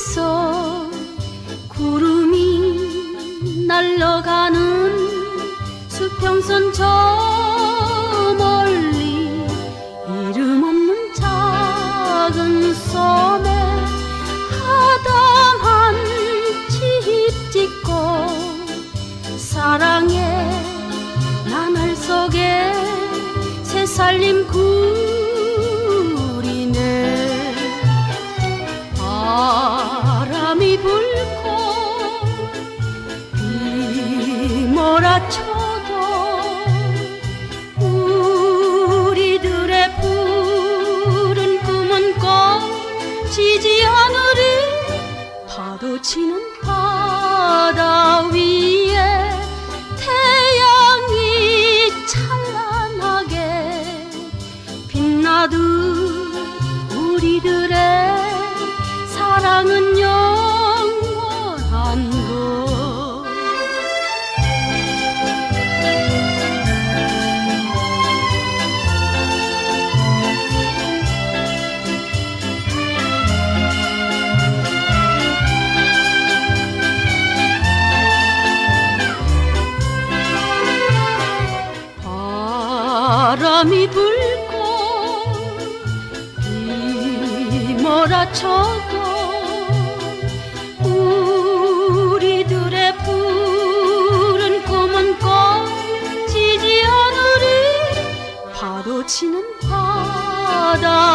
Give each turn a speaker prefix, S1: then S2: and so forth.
S1: 어디서 구름이 날려가는 수평선 저 멀리 이름 없는 작은 섬에 하담한 집 짓고 사랑의 나날 속에 새살림 구 몰아쳐도 우리들의 푸른 꿈은 꺼지지 않으리. 파도 치는 바다 위에 태양이 찬란하게 빛나듯 우리들의 사랑은 영 바람이 불고 비 몰아쳐도 우리들의 푸른 꿈은 꺼지지 않으리. 파도 치는 바다